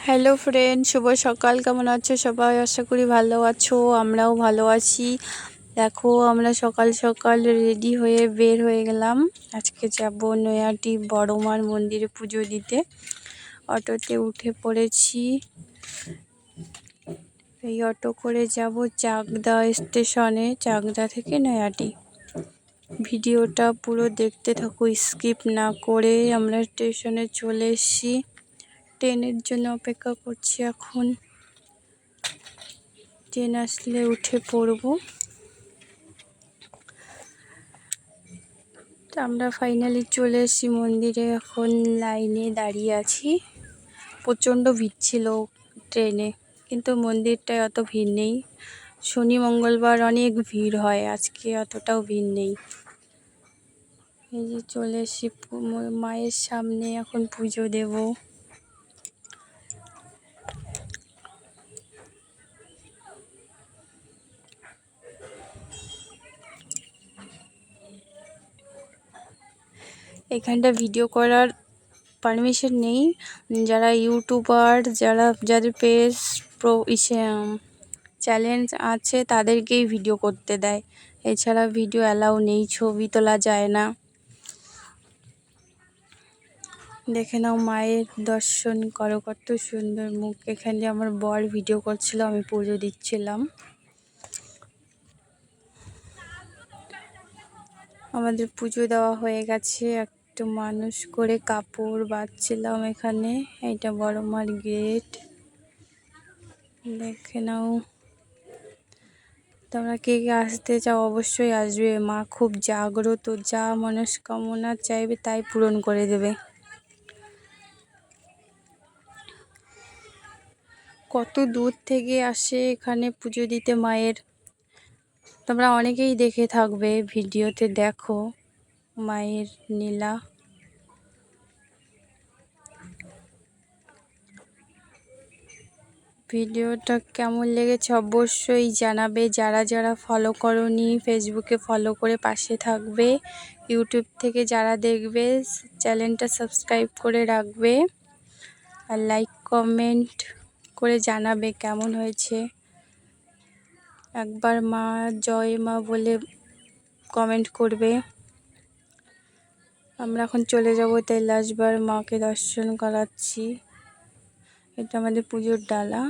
Hello friend শুভ সকাল। কেমন আছো সবাই? আশা করি ভালো আছো। আমরাও ভালো আছি। দেখো, আমরা সকাল সকাল রেডি হয়ে বের হয়ে গেলাম। আজকে যাব নয়াটি বড়মার মন্দিরে পুজো দিতে। অটোতে উঠে পড়েছি। এই অটো করে যাব চাকদা স্টেশনে, চাকদা থেকে নয়াটি ভিডিওটা পুরো দেখতে থাকো, স্কিপ না করে। আমরা স্টেশনে চলে এসেছি। ট্রেনের জন্য অপেক্ষা করছি। এখন ট্রেন আসলে উঠে পড়ব। আমরা ফাইনালি চলে এসেছি মন্দিরে। এখন লাইনে দাঁড়িয়ে আছি। প্রচণ্ড ভিড় ছিল ট্রেনে, কিন্তু মন্দিরটায় অত ভিড় নেই। শনি, মঙ্গলবার অনেক ভিড় হয়, আজকে অতটাও ভিড় নেই। এই যে চলে এসেছি মায়ের সামনে এখন পুজো দেবো। এখানটা ভিডিও করার পারমিশন নেই। যারা ইউটিউবার যারা, যাদের পেজ প্রো ইসে চ্যালেঞ্জ আছে, তাদেরকেই ভিডিও করতে দেয়। এছাড়া ভিডিও অ্যালাউ নেই, ছবি তোলা যায় না। দেখে নাও মায়ের দর্শন, করো কত সুন্দর মুখ। এখানে আমার বর ভিডিও করছিল, আমি পুজো দিচ্ছিলাম। আমাদের পুজো দেওয়া হয়ে গেছে একটু মানুষ করে কাপড় বাঁচছিলাম এখানে, এইটা বড় মার গেট দেখে নাও। তোমরা কে কে আসতে চাও অবশ্যই আসবে। মা খুব জাগ্রত, যা মনস্কামনা চাইবে তাই পূরণ করে দেবে। কত দূর থেকে আসে এখানে পুজো দিতে মায়ের? তোমরা অনেকেই দেখে থাকবে, ভিডিওতে দেখো মায়ের নীলা। ভিডিওটা কেমন লেগেছে অবশ্যই জানাবে। যারা যারা ফলো করনি ফেসবুকে ফলো করে পাশে থাকবে ইউটিউব থেকে যারা দেখবে চ্যানেলটা সাবস্ক্রাইব করে রাখবে আর লাইক কমেন্ট করে জানাবে কেমন হয়েছে। একবার মা, জয় মা বলে কমেন্ট করবে। আমরা এখন চলে যাব লাস্টবার মাকে দর্শন করাচ্ছি। এটা আমাদের পুজোর ডালা।